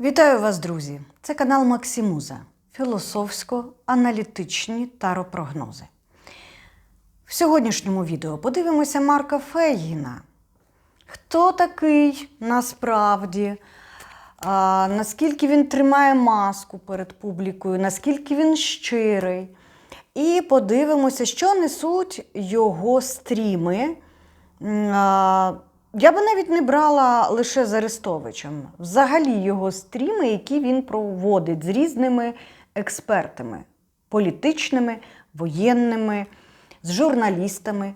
Вітаю вас, друзі! Це канал Максимуза. Філософсько-аналітичні таропрогнози. В сьогоднішньому відео подивимося Марка Фейгіна. Хто такий насправді? А, наскільки він тримає маску перед публікою, наскільки він щирий. І подивимося, що несуть його стріми. А, Я би навіть не брала лише з Арестовичем. Взагалі його стріми, які він проводить з різними експертами політичними, воєнними, з журналістами.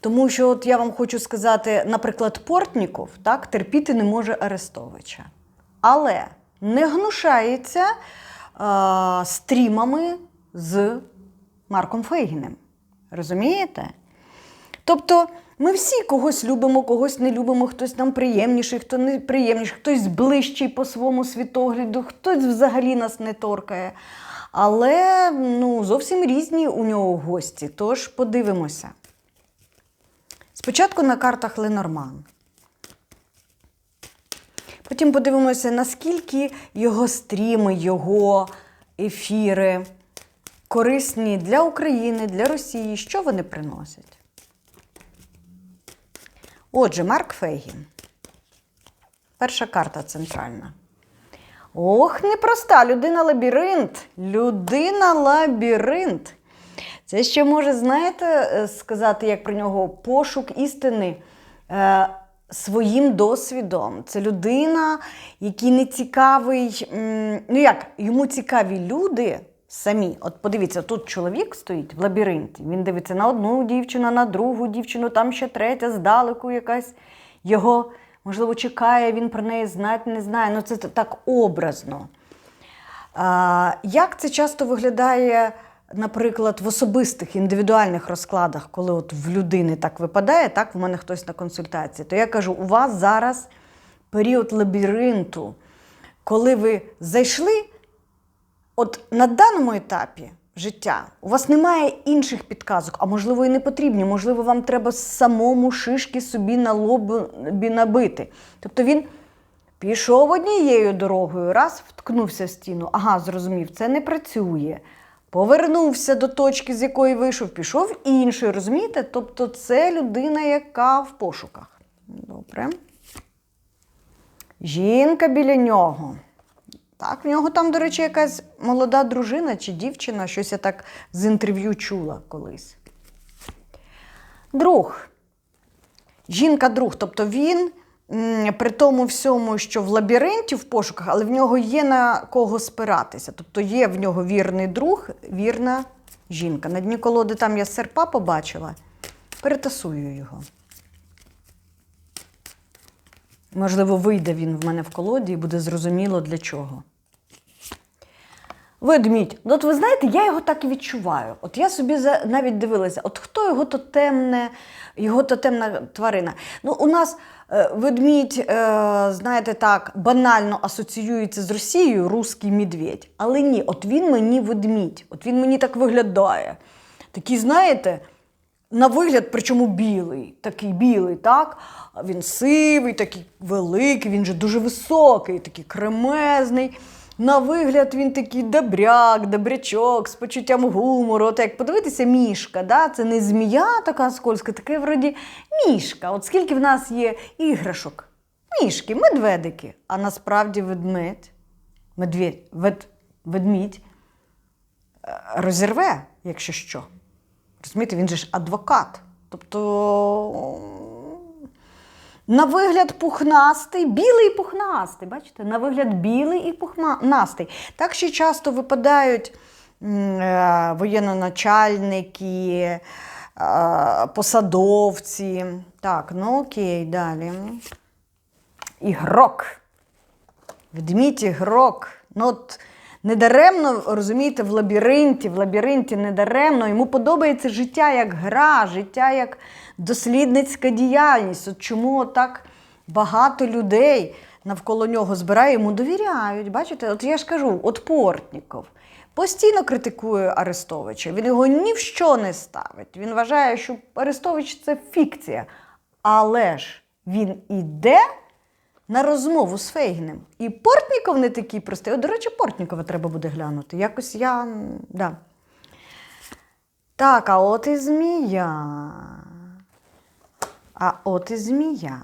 Тому що, от я вам хочу сказати, наприклад, Портніков так, терпіти не може Арестовича. Але не гнушається е, стрімами з Марком Фейгіним. Розумієте? Тобто ми всі когось любимо, когось не любимо, хтось нам приємніший, хто не приємніший, хтось ближчий по своєму світогляду, хтось взагалі нас не торкає. Але ну, зовсім різні у нього гості. Тож подивимося. Спочатку на картах Ленорман. Потім подивимося, наскільки його стріми, його ефіри корисні для України, для Росії, що вони приносять. Отже, Марк Фейгін. Перша карта центральна. Ох, непроста людина лабіринт. Людина лабіринт. Це ще може, знаєте, е, сказати, як про нього пошук істини е, своїм досвідом. Це людина, який не цікавий. Ну як, йому цікаві люди самі. От подивіться, тут чоловік стоїть в лабіринті. Він дивиться на одну дівчину, на другу дівчину, там ще третя, здалеку якась його, можливо, чекає, він про неї знати не знає. Ну це так образно. А, Як це часто виглядає, наприклад, в особистих індивідуальних розкладах, коли от в людини так випадає, так в мене хтось на консультації, то я кажу, у вас зараз період лабіринту, коли ви зайшли, от на даному етапі життя у вас немає інших підказок, а можливо і не потрібні, можливо, вам треба самому шишки собі на лобі набити. Тобто він Пішов однією дорогою, раз вткнувся в стіну. Ага, зрозумів, це не працює. Повернувся до точки, з якої вийшов, пішов іншою, розумієте? Тобто це людина, яка в пошуках. Добре. Жінка біля нього. Так, в нього там, до речі, якась молода дружина чи дівчина, щось я так з інтерв'ю чула колись. Друг. Жінка-друг, тобто він при тому всьому, що в лабіринті в пошуках, але в нього є на кого спиратися. Тобто є в нього вірний друг, вірна жінка. На дні колоди там я серпа побачила. Перетасую його. Можливо, вийде він в мене в колоді і буде зрозуміло для чого. Ведмідь. Ну, от ви знаєте, я його так і відчуваю. От я собі за- навіть дивилася, от хто його тотемне, його тотемна тварина. Ну, у нас е, ведмідь, е, знаєте, так, банально асоціюється з Росією, русський медведь. Але ні, от він мені ведмідь, от він мені так виглядає. Такий, знаєте, на вигляд, причому білий, такий білий, так? Він сивий, такий великий, він же дуже високий, такий кремезний. На вигляд він такий добряк, добрячок, з почуттям гумору. От як подивитися, мішка, да? це не змія така скользка, таке вроді мішка. От скільки в нас є іграшок? Мішки, медведики, а насправді ведмедь, медведь, вед, ведмідь е, розірве, якщо що. Розумієте, він же ж адвокат. Тобто, на вигляд пухнастий, білий і пухнастий. Бачите? На вигляд білий і пухнастий. Так ще часто випадають е, воєнноначальники, е, посадовці. Так, ну окей, далі. Ігрок. Ведмідь ігрок. Ну, от недаремно, розумієте, в лабіринті, в лабіринті недаремно. Йому подобається життя як гра, життя як дослідницька діяльність. От чому так багато людей навколо нього збирає, йому довіряють. Бачите, от я ж кажу, от Портніков. Постійно критикує Арестовича. Він його ні в що не ставить. Він вважає, що Арестович це фікція. Але ж він іде на розмову з Фейгіним. І Портніков не такий простий. О, до речі, Портнікова треба буде глянути. Якось я. Да. Так, а от і змія. А от і змія.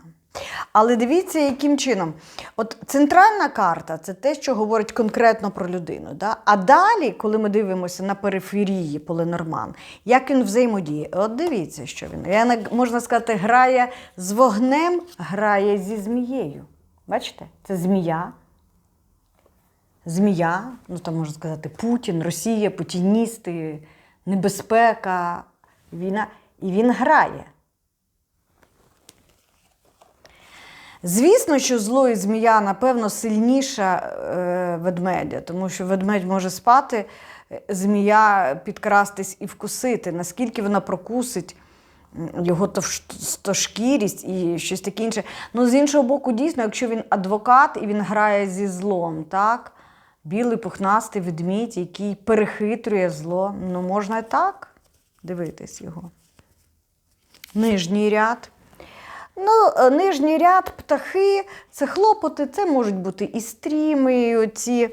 Але дивіться, яким чином. От центральна карта це те, що говорить конкретно про людину. Да? А далі, коли ми дивимося на периферії Поленорман, як він взаємодіє, от дивіться, що він. Можна сказати, грає з вогнем, грає зі змією. Бачите? Це змія. Змія, ну там можна сказати, Путін, Росія, путіністи, небезпека, війна. І він грає. Звісно, що зло і змія, напевно, сильніша е, ведмедя, тому що ведмедь може спати, е, змія підкрастись і вкусити. Наскільки вона прокусить його товшкірість і щось таке інше. Ну, з іншого боку, дійсно, якщо він адвокат і він грає зі злом, так? Білий пухнастий ведмідь, який перехитрює зло, ну можна і так дивитись його. Нижній ряд. Ну, е, нижній ряд птахи, це хлопоти, це можуть бути і стріми, і оці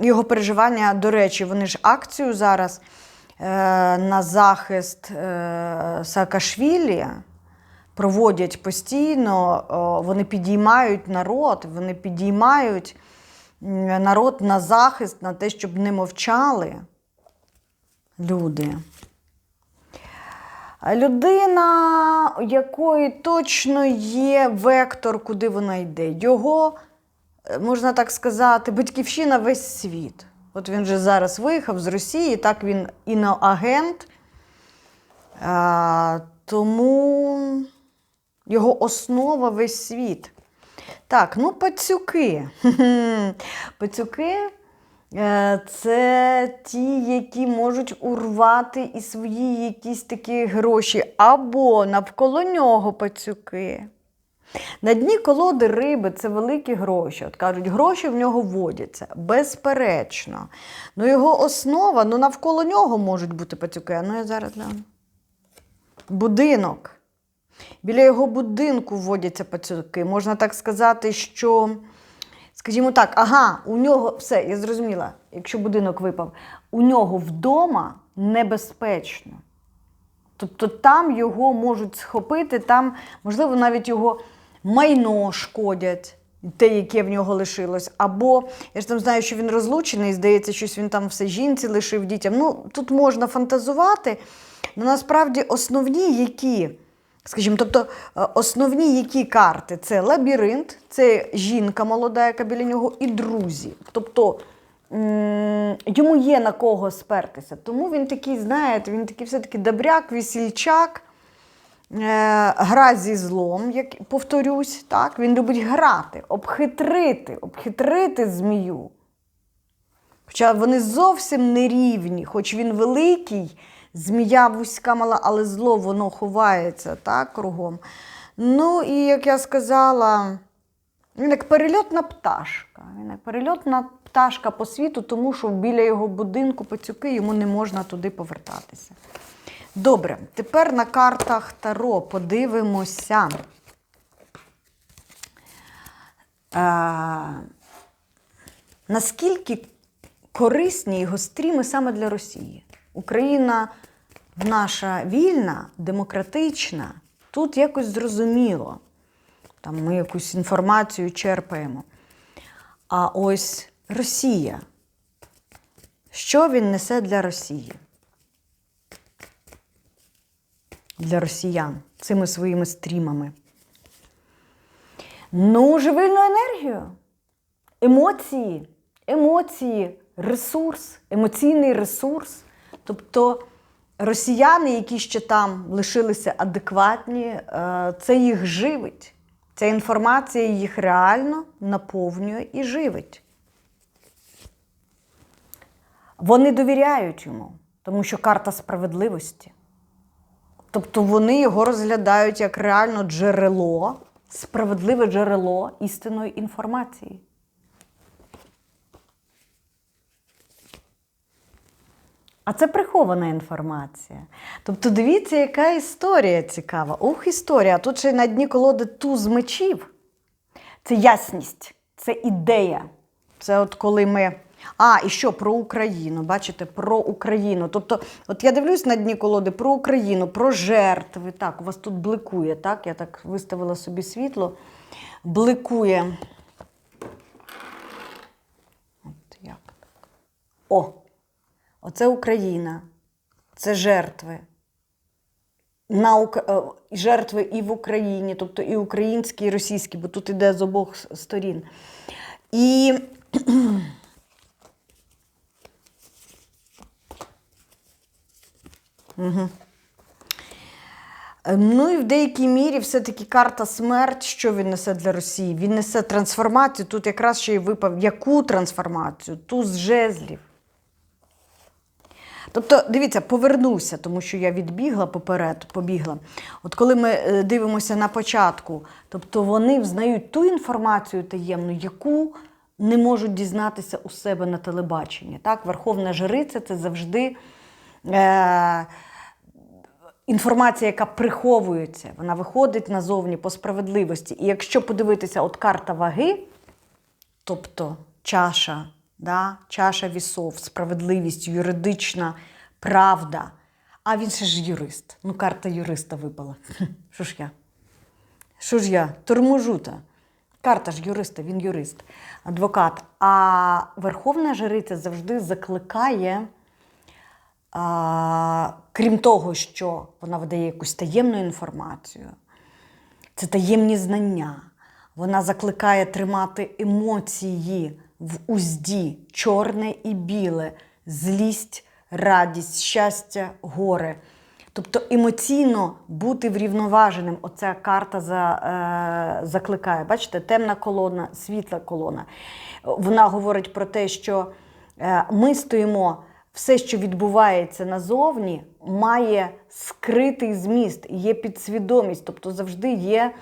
його переживання. До речі, вони ж акцію зараз е, на захист е, Саакашвілі проводять постійно. Вони підіймають народ, вони підіймають народ на захист, на те, щоб не мовчали люди. Людина, у якої точно є вектор, куди вона йде. Його, е, можна так сказати, батьківщина весь світ. От він же зараз виїхав з Росії, так він іноагент. А, тому його основа весь світ. Так, ну пацюки. Пацюки це ті, які можуть урвати і свої якісь такі гроші, або навколо нього пацюки. На дні колоди риби це великі гроші. От кажуть, гроші в нього водяться, безперечно. Ну його основа, ну навколо нього можуть бути пацюки. Ну я зараз гляну. Будинок. Біля його будинку вводяться пацюки. Можна так сказати, що, скажімо так, ага, у нього все, я зрозуміла, якщо будинок випав, у нього вдома небезпечно. Тобто там його можуть схопити, там, можливо, навіть його майно шкодять, те, яке в нього лишилось. Або я ж там знаю, що він розлучений, здається, щось він там все жінці лишив дітям. Ну, тут можна фантазувати. але насправді основні які, скажімо, тобто е, основні які карти це лабіринт, це жінка молода, яка біля нього, і друзі. Тобто йому є на кого спертися. Тому він такий, знаєте, він такий все-таки добряк, весільчак, е, гра зі злом, як повторюсь, так? він любить грати, обхитрити, обхитрити змію. Хоча вони зовсім не рівні, хоч він великий, змія вузька мала, але зло воно ховається так, кругом. Ну, і як я сказала, він як перельотна пташка. Він як перельотна пташка по світу, тому що біля його будинку пацюки йому не можна туди повертатися. Добре, тепер на картах Таро подивимося. А, наскільки корисні його стріми саме для Росії? Україна наша вільна, демократична, тут якось зрозуміло. Там ми якусь інформацію черпаємо. А ось Росія. Що він несе для Росії? Для росіян цими своїми стрімами? Ну, живильну енергію, емоції, емоції, ресурс, емоційний ресурс. Тобто росіяни, які ще там лишилися адекватні, е, це їх живить. Ця інформація їх реально наповнює і живить. Вони довіряють йому, тому що карта справедливості. Тобто вони його розглядають як реально джерело, справедливе джерело істинної інформації. А це прихована інформація. Тобто, дивіться, яка історія цікава. Ух, історія. Тут ще на дні колоди туз мечів. Це ясність, це ідея. Це от коли ми. А, і що про Україну? Бачите, про Україну. Тобто, от я дивлюсь на дні колоди про Україну, про жертви. Так, у вас тут бликує, так? Я так виставила собі світло. Бликує. От як так? О! Оце Україна. Це жертви. На, е, жертви і в Україні, тобто і українські, і російські, бо тут іде з обох сторін. І. Е, Ну і в деякій мірі все-таки карта смерть, що він несе для Росії? Він несе трансформацію. Тут якраз ще й випав яку трансформацію? Туз жезлів. Тобто, дивіться, повернуся, тому що я відбігла поперед, побігла. От коли ми е, дивимося на початку, тобто вони взнають ту інформацію таємну, яку не можуть дізнатися у себе на телебаченні. Так? Верховна жриця це завжди е- інформація, яка приховується, вона виходить назовні по справедливості. І якщо подивитися, от карта ваги, тобто чаша, да? чаша вісов, справедливість, юридична правда. А він ще ж юрист. Ну, карта юриста випала. Що ж я? Що ж я? Торможу-то. Карта ж юриста, він юрист, адвокат. А Верховна Жриця завжди закликає, а, крім того, що вона видає якусь таємну інформацію, це таємні знання. Вона закликає тримати емоції в узді, чорне і біле, злість, радість, щастя, горе. Тобто емоційно бути врівноваженим. Оця карта за, е, закликає. Бачите, темна колона, світла колона. Вона говорить про те, що е, ми стоїмо, все, що відбувається назовні, має скритий зміст, є підсвідомість, тобто завжди є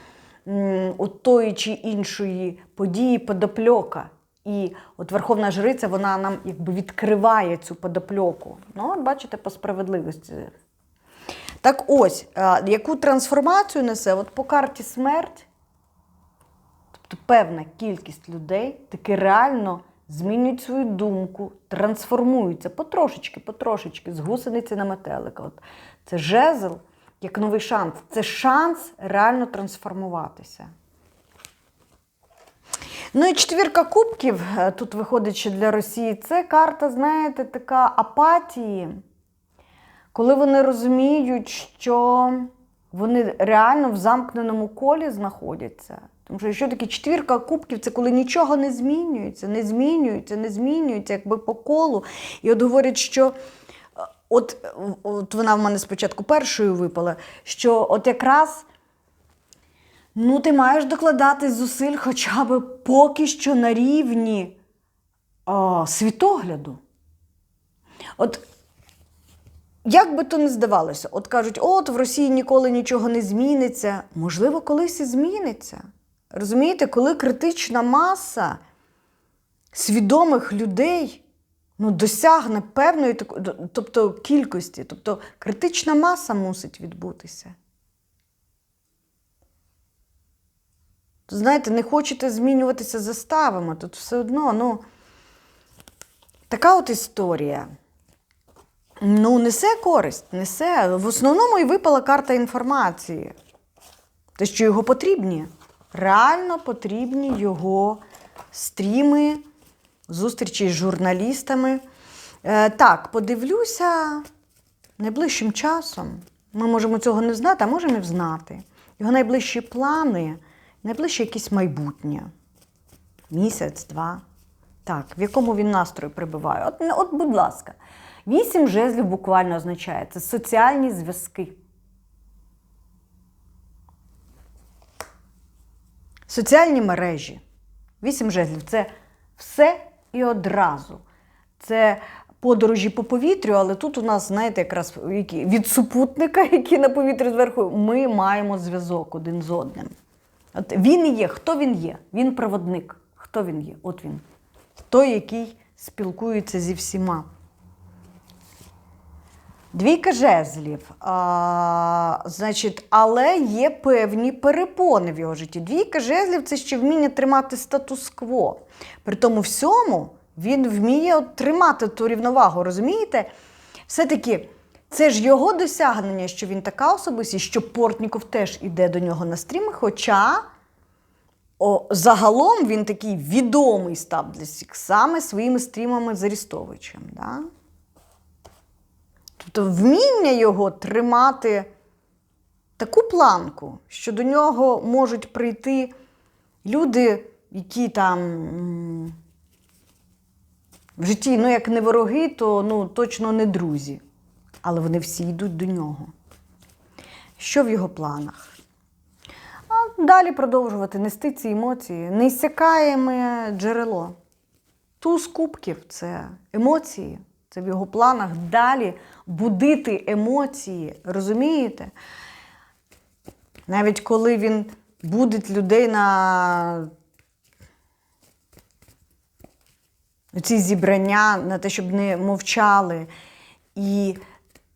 м, от тої чи іншої події подопльока. І от Верховна Жриця вона нам якби відкриває цю подопльоку. Ну, бачите, по справедливості. Так ось, е, яку трансформацію несе? От по карті смерть, тобто певна кількість людей таки реально змінюють свою думку, трансформуються потрошечки, потрошечки, з гусениці на метелика. От це жезл, як новий шанс. Це шанс реально трансформуватися. Ну і четвірка кубків е, тут виходить для Росії. Це карта, знаєте, така апатії, коли вони розуміють, що вони реально в замкненому колі знаходяться. Тому що що таке четвірка кубків, це коли нічого не змінюється, не змінюється, не змінюється, якби по колу. І от говорять, що е, от, от вона в мене спочатку першою випала, що от якраз. Ну, ти маєш докладати зусиль хоча б поки що на рівні о, світогляду. От як би то не здавалося, от кажуть, от в Росії ніколи нічого не зміниться. Можливо, колись і зміниться. Розумієте, коли критична маса свідомих людей ну, досягне певної тобто, кількості, тобто критична маса мусить відбутися. Знаєте, не хочете змінюватися заставами, тут все одно, ну, така от історія. Ну, несе користь, несе. В основному і випала карта інформації. Те, що його потрібні. Реально потрібні його стріми, зустрічі з журналістами. Е, так, подивлюся найближчим часом. Ми можемо цього не знати, а можемо і знати. Його найближчі плани, найближче якесь майбутнє. Місяць, два. Так, в якому він настрою прибуває? От, ну, от, будь ласка, вісім жезлів буквально означає це соціальні зв'язки. Соціальні мережі. Вісім жезлів це все і одразу. Це подорожі по повітрю, але тут у нас, знаєте, якраз від супутника, який на повітрі зверху, ми маємо зв'язок один з одним. От він є. Хто він є? Він проводник. Хто він є? От він. Той, який спілкується зі всіма. Двійка жезлів. А, значить, але є певні перепони в його житті. Двійка жезлів це ще вміння тримати статус-кво. При тому всьому він вміє тримати ту рівновагу, розумієте? Все-таки це ж його досягнення, що він така особистість, що Портніков теж іде до нього на стріми, хоча о, загалом він такий відомий став для всіх саме своїми стрімами з Арістовичем. Да? Тобто вміння його тримати таку планку, що до нього можуть прийти люди, які там в житті, ну, як не вороги, то ну, точно не друзі. Але вони всі йдуть до нього. Що в його планах? А далі продовжувати нести ці емоції. Неіссякаєме джерело. Туз кубків це емоції. Це в його планах далі будити емоції. Розумієте? Навіть коли він будить людей на ці зібрання, на те, щоб не мовчали. І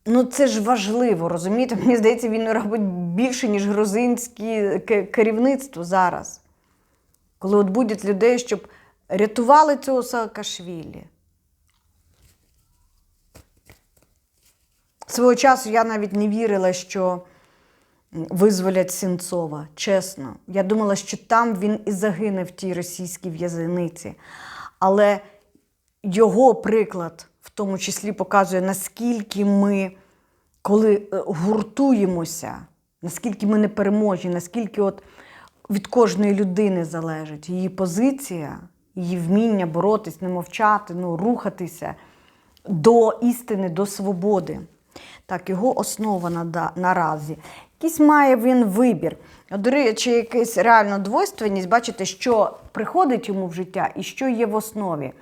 ну, це ж важливо, розумієте? Мені здається, він робить більше, ніж грузинське керівництво зараз. Коли от будуть людей, щоб рятували цього Саакашвілі. Свого часу я навіть не вірила, що визволять Сінцова. Чесно. Я думала, що там він і загине в тій російській в'язниці. Але його приклад тому числі показує, наскільки ми, коли е, гуртуємося, наскільки ми непереможні, наскільки от від кожної людини залежить її позиція, її вміння боротись, не мовчати, ну, рухатися до істини, до свободи. Так, його основа нада- наразі. Якийсь має він вибір. До речі, якась реально двойственність, бачите, що приходить йому в життя і що є в основі.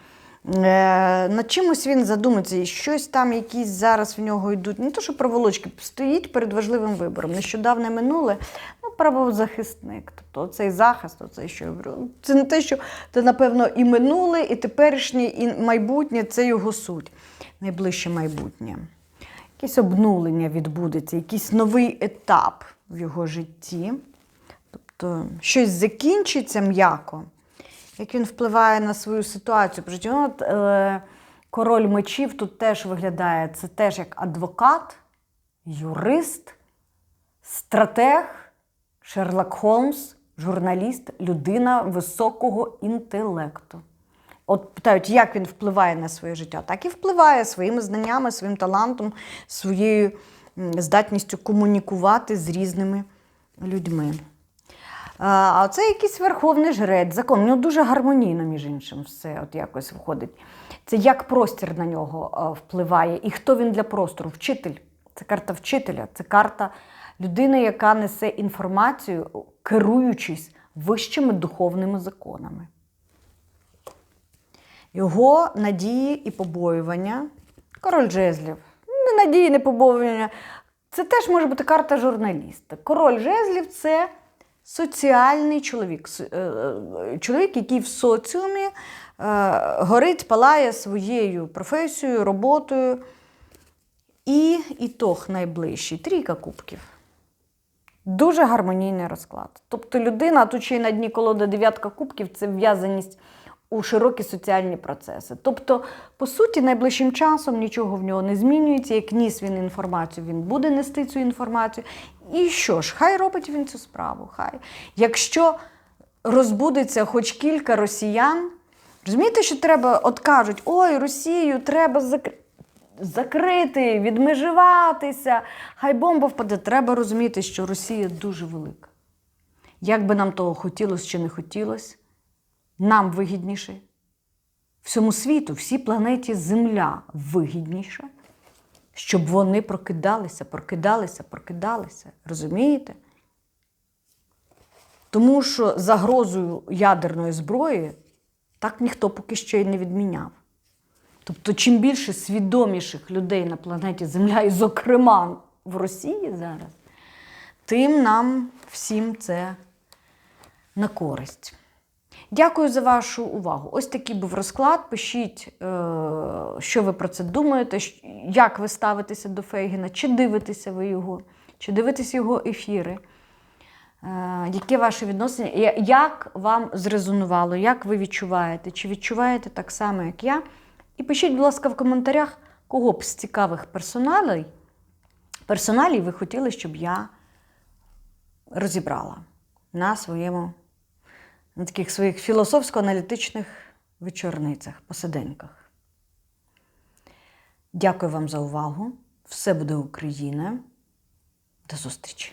Е, над чимось він задумається, і щось там якісь зараз в нього йдуть. Не то, що проволочки, стоїть перед важливим вибором. Нещодавне минуле, ну, правозахисник. Тобто цей захист, оцей, що це не те, що це, напевно, і минуле, і теперішнє, і майбутнє це його суть. Найближче майбутнє. Якесь обнулення відбудеться, якийсь новий етап в його житті. Тобто щось закінчиться м'яко, як він впливає на свою ситуацію. житті. Ну, От, е, король мечів тут теж виглядає, це теж як адвокат, юрист, стратег, Шерлок Холмс, журналіст, людина високого інтелекту. От питають, як він впливає на своє життя, так і впливає своїми знаннями, своїм талантом, своєю здатністю комунікувати з різними людьми. А це якийсь верховний жрець, закон. У нього дуже гармонійно, між іншим, все от якось виходить. Це як простір на нього впливає, і хто він для простору? Вчитель. Це карта вчителя, це карта людини, яка несе інформацію, керуючись вищими духовними законами. Його надії і побоювання. Король жезлів. Не надії, не побоювання. Це теж може бути карта журналіста. Король жезлів це соціальний чоловік. Е, е, Чоловік, який в соціумі е, горить, палає своєю професією, роботою. І ітог найближчий трійка кубків. Дуже гармонійний розклад. Тобто людина, тут ще й на дні колода дев'ятка кубків це в'язаність у широкі соціальні процеси. Тобто, по суті, найближчим часом нічого в нього не змінюється. Як ніс він інформацію, він буде нести цю інформацію. І що ж, хай робить він цю справу. Хай. Якщо розбудеться хоч кілька росіян, розумієте, що треба, от кажуть, ой, Росію треба закрити закрити, відмежуватися, хай бомба впаде. Треба розуміти, що Росія дуже велика. Як би нам того хотілося чи не хотілося, нам вигідніше, всьому світу, всій планеті Земля вигідніше, щоб вони прокидалися, прокидалися, прокидалися. Розумієте? Тому що загрозою ядерної зброї так ніхто поки що й не відміняв. Тобто, чим більше свідоміших людей на планеті Земля, і, зокрема, в Росії зараз, тим нам всім це на користь. Дякую за вашу увагу. Ось такий був розклад. Пишіть, е, що ви про це думаєте, як ви ставитеся до Фейгіна, чи дивитеся ви його, чи дивитеся його ефіри. Е, Яке ваше відношення? Як вам зрезонувало, як ви відчуваєте? Чи відчуваєте так само, як я? І пишіть, будь ласка, в коментарях, кого б з цікавих персоналей, персоналій ви хотіли, щоб я розібрала на своєму, на таких своїх філософсько-аналітичних вечорницях, посиденьках. Дякую вам за увагу. Все буде Україна. До зустрічі!